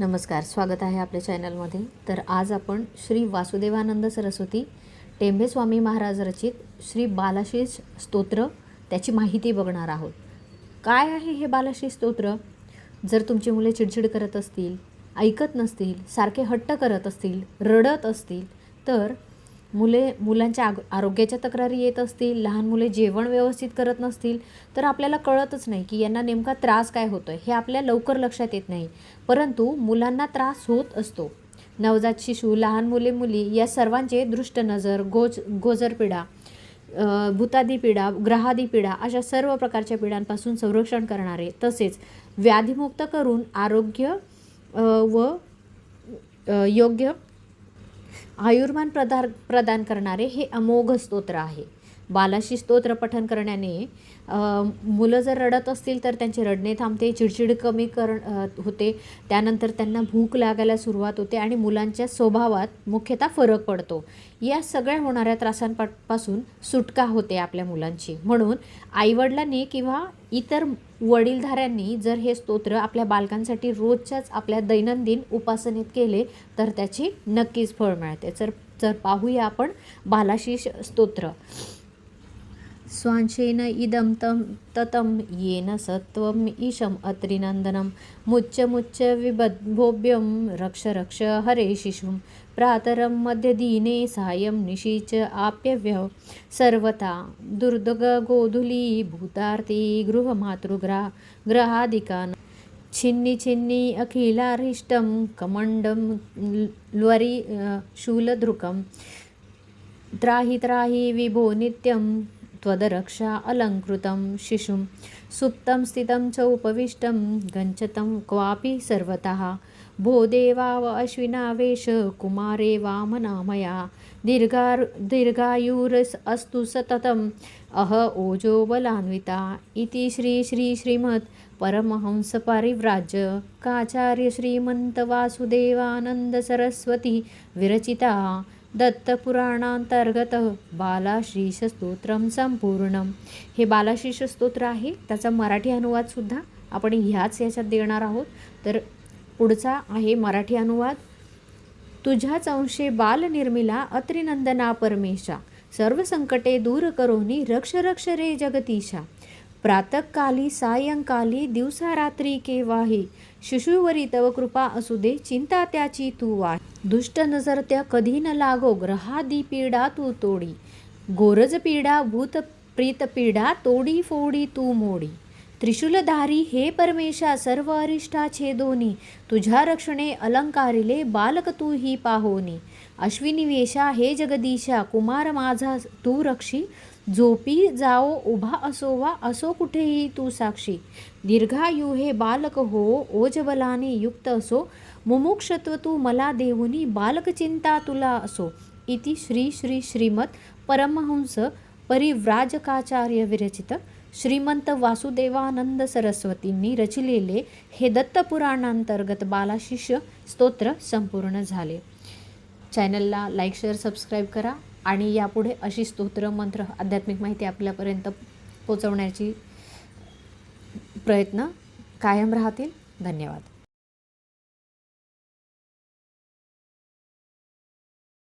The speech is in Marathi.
नमस्कार स्वागत आहे आपल्या चॅनलमध्ये. तर आज आपण श्री वासुदेवानंद सरस्वती टेंबे स्वामी महाराज रचित श्री बालाशीष स्तोत्र त्याची माहिती बघणार आहोत. काय आहे हे बालाशीष स्तोत्र? जर तुमची मुले चिडचिड करत असतील ऐकत नसतील सारखे हट्ट करत असतील रडत असतील तर मुले मुलांच्या आग आरोग्याच्या तक्रारी येत असतील लहान मुले जेवण व्यवस्थित करत नसतील तर आपल्याला कळतच नाही की यांना नेमका त्रास काय होतो आहे हे आपल्या लवकर लक्षात येत नाही. परंतु मुलांना त्रास होत असतो. नवजात शिशू लहान मुले मुली या सर्वांचे दृष्ट नजर गोज गोजर पिढा भूतादी पिढा ग्रहादी पिढा अशा सर्व प्रकारच्या पिढ्यांपासून संरक्षण करणारे तसेच व्याधीमुक्त करून आरोग्य व योग्य आयुर्मान प्रदान प्रदान करणारे हे अमोघ स्तोत्र आहे. बालाशी स्तोत्र पठन करण्याने मुलं जर रडत असतील तर त्यांचे रडणे थांबते चिडचिड कमी कर होते. त्यानंतर त्यांना भूक लागायला सुरुवात होते आणि मुलांच्या स्वभावात मुख्यतः फरक पडतो. या सगळ्या होणाऱ्या त्रासांपासून सुटका होते आपल्या मुलांची. म्हणून आईवडिलांनी किंवा इतर वडीलधाऱ्यांनी जर हे स्तोत्र आपल्या बालकांसाठी रोजच्याच आपल्या दैनंदिन उपासनेत केले तर त्याची नक्कीच फळ मिळते. तर जर पाहूया आपण बालाशीष स्तोत्र. स्वांशेन इदं तं ततं येन सत्वम् ईशम् अत्रिनन्दनं मुच्च मुच्च विबद्भोभ्यं रक्ष रक्ष हरे शिशुं। प्रातरं मध्यदीने सायं निशि च आप्यव्य सर्वथा। दुर्दगोधुली भूतार्ती गृहमातृग्रा ग्रहादिकान्। छिन्नि छिन्नि अखिलारिष्टं कमण्डं ल्वरि शूलधृकं त्राहि त्राहि विभो नित्यं त्वदरक्षा अलङ्कृतं शिशुं। सुप्तं स्थितं च उपविष्टं गच्छतं क्वापि सर्वतः। भो देवाव अश्विनावेश कुमारे वामनामया दीर्घा दीर्घायुरस् अस्तु सततम्। अह ओजो बलान्विता। इति श्री श्री श्रीमत् परमहंसपरिव्राज्य काचार्य श्रीमंत विरचिता। दत्तपुराणांतर्गत बालाशीष स्तोत्रम संपूर्णम. हे बालाशीष स्तोत्र आहे त्याचा मराठी अनुवादसुद्धा आपण ह्याच याच्यात देणार आहोत. तर पुढचा आहे मराठी अनुवाद. तुझ्याच अंशे बालनिर्मिला अत्रिनंदना परमेशा. सर्व संकटे दूर करोनी रक्ष रक्ष रे जगतीशा. प्रातःकाली सायंकाली दिवसा रात्री केव्हाही शिशुवरी तव कृपा असू दे चिंता त्याची तू वाही दुष्ट नजर त्या कधी न लागो ग्रहादी पीडा तू तोडी. गोरज पीडा भूत प्रीत पीडा तोडी फोडी तू मोडी. त्रिशूलधारी हे परमेशा सर्व अरिष्ठा छेदोनी तुझ्या रक्षणे अलंकारिले बालक तू ही पाहोनी. अश्विनी वेशा हे जगदीशा कुमार माझा तू रक्षी. झोपी जाओ उभा असो वा असो कुठेही तू साक्षी. दीर्घायु हे बालक हो ओजबलाने युक्त असो. मुमुक्षत्व तू मला देऊनी बालक चिंता तुला असो. इति श्री श्री श्रीमत परमहंस परिव्राजकाचार्य विरचित. श्रीमंत वासुदेवानंद सरस्वतींनी रचलेले हे दत्तपुराणांतर्गत बालाशिष्य स्तोत्र संपूर्ण झाले. चॅनलला लाईक शेअर सबस्क्राईब करा आणि यापुढे अशी स्तोत्र मंत्र आध्यात्मिक माहिती आपल्यापर्यंत पोचवण्याची प्रयत्न कायम राहतील. धन्यवाद.